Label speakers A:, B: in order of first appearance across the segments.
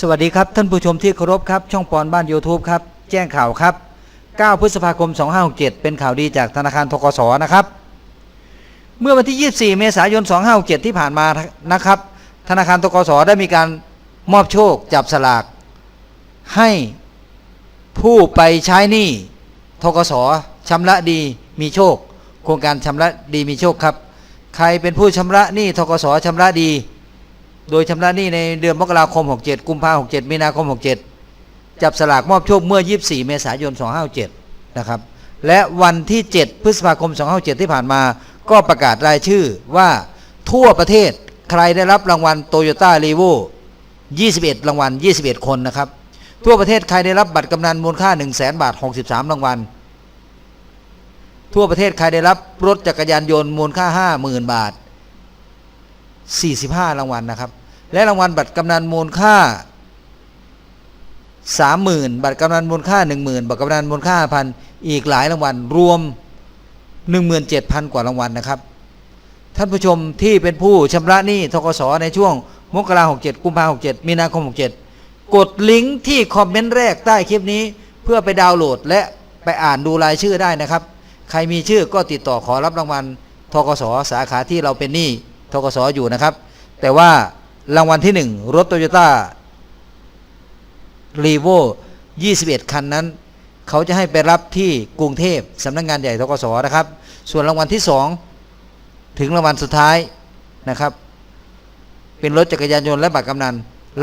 A: สวัสดีครับท่านผู้ชมที่เคารพครับช่องปอนบ้าน YouTube ครับแจ้งข่าวครับ 9 พฤษภาคม 2567 เป็นข่าวดีจากธนาคารทกสนะครับ เมื่อวันที่ 24 เมษายน 2567 ที่ผ่านมานะครับ ธนาคารทกสได้มีการมอบโชคจับสลาก ให้ผู้ไปใช้หนี้ทกสชำระดีมีโชค โครงการชำระดีมีโชคครับ ใครเป็นผู้ชำระหนี้ทกสชำระดี โดยชำระหนี้ในเดือนมกราคม 67 กุมภาพันธ์67 มีนาคม 67 จับสลากมอบโชคเมื่อ 24 เมษายน 257 นะครับ และวันที่ 7 พฤษภาคม 257 ที่ผ่านมา ก็ประกาศรายชื่อว่าทั่วประเทศใครได้รับรางวัลโตโยต้ารีโว21 รางวัล 21 คนนะครับ ทั่วประเทศใครได้รับบัตรกำนันมูลค่า 1 0 0 0 0 0บาท 63 รางวัล ทั่วประเทศใครได้รับรถจักรยานยนต์มูลค่า 50,000 บาท 45 รางวัลนะครับ และรางวัลบัตรกำนันมูลค่า 30,000 บัตรกำนันมูลค่า 10,000 บัตรกำนันมูลค่าพันอีกหลายรางวัลรวม 17,000 กว่ารางวัลนะครับ ท่านผู้ชมที่เป็นผู้ชำระหนี้ทกสในช่วงมกราคม67กุมภาพันธ์67มีนาคม67กดลิงก์ที่คอมเมนต์แรกใต้คลิปนี้ เพื่อไปดาวน์โหลดและไปอ่านดูรายชื่อได้นะครับ ใครมีชื่อก็ติดต่อขอรับรางวัลทกสสาขาที่เราเป็นหนี้ ทกสอยู่นะครับ แต่ว่ารางวัลที่หนึ่งรถโตโยต้ารีโว21 คันนั้น เขาจะให้ไปรับที่กรุงเทพสำนักงานใหญ่ทกสนะครับ ส่วนรางวัลที่สองถึงรางวัลสุดท้ายนะครับ เป็นรถจักรยานยนต์และบัตรกำนัน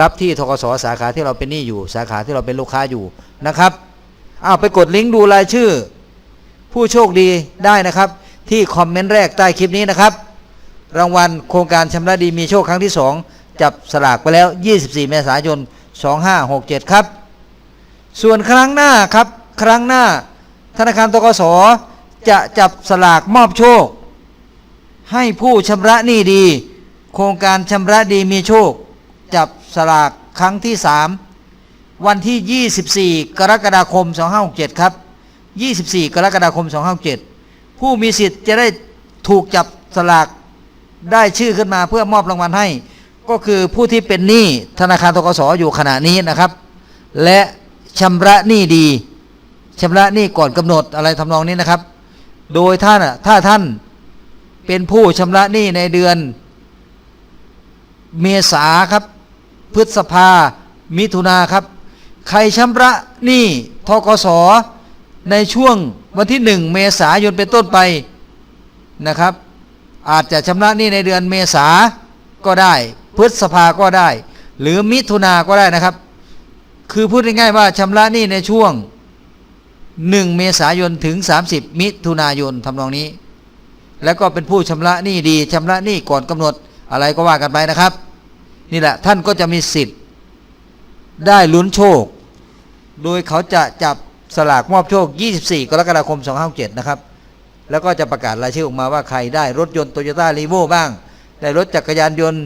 A: รับที่ทกสสาขาที่เราเป็นหนี้อยู่ สาขาที่เราเป็นลูกค้าอยู่นะครับอ้าวไปกดลิงก์ดูรายชื่อ ผู้โชคดีได้นะครับ ที่คอมเมนต์แรกใต้คลิปนี้นะครับ รางวัลโครงการชำระดีมีโชคครั้งที่ 2 จับสลากไปแล้ว 24 เมษายน 2567 ครับ ส่วนครั้งหน้าครับ ครั้งหน้า ธนาคารตกสจะจับสลากมอบโชค ให้ผู้ชำระหนี้ดี โครงการชำระดีมีโชค จับสลากครั้งที่ 3 วันที่ 24 กรกฎาคม 2567 ครับ 24 กรกฎาคม 2567 ผู้มีสิทธิ์จะได้ถูกจับสลาก ได้ชื่อขึ้นมาเพื่อมอบรางวัลให้ ก็คือผู้ที่เป็นหนี้ธนาคารทกสอยู่ขณะนี้นะครับ และชำระหนี้ดีชำระหนี้ก่อนกำหนดอะไรทำนองนี้นะครับ โดยท่านถ้าท่านเป็นผู้ชำระหนี้ในเดือน เมษาครับ พฤษภา มิถุนาครับ ใครชำระหนี้ทกสในช่วงวันที่หนึ่งเมษายนเป็นต้นไปนะครับ อาจจะชำระหนี้ในเดือนเมษาก็ได้ พฤษภาก็ได้ หรือมิถุนาก็ได้นะครับ คือพูดง่ายๆว่าชำระหนี้ในช่วง 1 เมษายนถึง 30 มิถุนายนทำนองนี้ แล้วก็เป็นผู้ชำระหนี้ดีชำระหนี้ก่อนกำหนดอะไรก็ว่ากันไปนะครับ นี่แหละท่านก็จะมีสิทธิ์ ได้ลุ้นโชค โดยเขาจะจับสลากมอบโชค 24 กรกฎาคม 2567 นะครับ แล้วก็จะประกาศรายชื่อออกมาว่าใครได้รถยนต์โตโยต้ารีโวบ้าง ได้รถจักรยานยนต์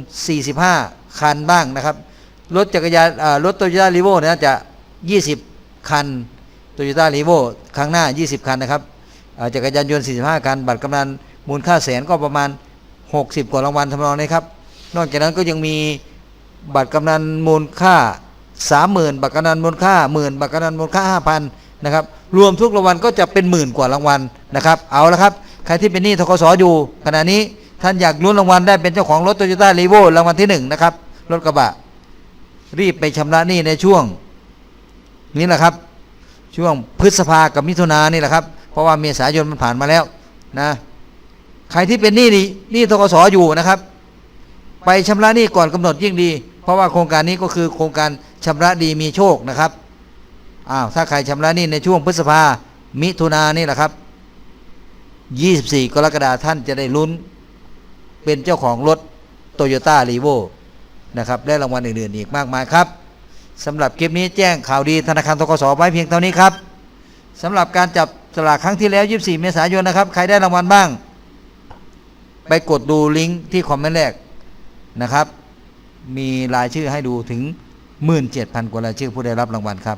A: 45 คันบ้างนะครับ รถจักรยานรถโตโยต้ารีโวเนี่ยจะ 20 คันโตโยต้ารีโวครั้งหน้า 20 คันนะครับจักรยานยนต์ 45 คัน บัตรกำนันมูลค่าแสนก็ประมาณ 60 กว่ารางวัลทำนองนี้ครับ นอกจากนั้นก็ยังมีบัตรกำนันมูลค่า 30,000 บัตรกำนันมูลค่าหมื่นบัตรกำนันมูลค่า 5,000 นะครับรวมทุกรางวัลก็จะเป็นหมื่นกว่ารางวัลนะครับเอาละครับใครที่เป็นหนี้ทกสอยู่ขณะนี้ท่านอยากลุ้นรางวัลได้เป็นเจ้าของรถโตโยต้ารีโวรางวัลที่หนึ่งนะครับรถกระบะ รีบไปชำระหนี้ในช่วง นี้แหละครับ ช่วงพฤษภากับมิถุนายนนี่แหละครับ เพราะว่าเมษายนมันผ่านมาแล้วนะใครที่เป็นหนี้นี่หนี้ทกสอยู่นะครับ ไปชำระหนี้ก่อนกำหนดยิ่งดี เพราะว่าโครงการนี้ก็คือโครงการชำระดีมีโชคนะครับ อ้าวถ้าใครชำระหนี้ในช่วงพฤษภามิถุนานี่แหละครับ 24 กรกฎาคมท่านจะได้ลุ้น เป็นเจ้าของรถโตโยต้ารีโวนะครับและรางวัลอื่นๆอีกมากมายครับสำหรับคลิปนี้แจ้งข่าวดีธนาคารทกสไว้เพียงเท่านี้ครับสำหรับการจับสลากครั้งที่แล้ว 24 เมษายนนะครับ ใครได้รางวัลบ้าง ไปกดดูลิงก์ที่คอมเมนต์แรกนะครับ มีรายชื่อให้ดูถึง 17,000 กว่ารายชื่อผู้ได้รับรางวัลครับ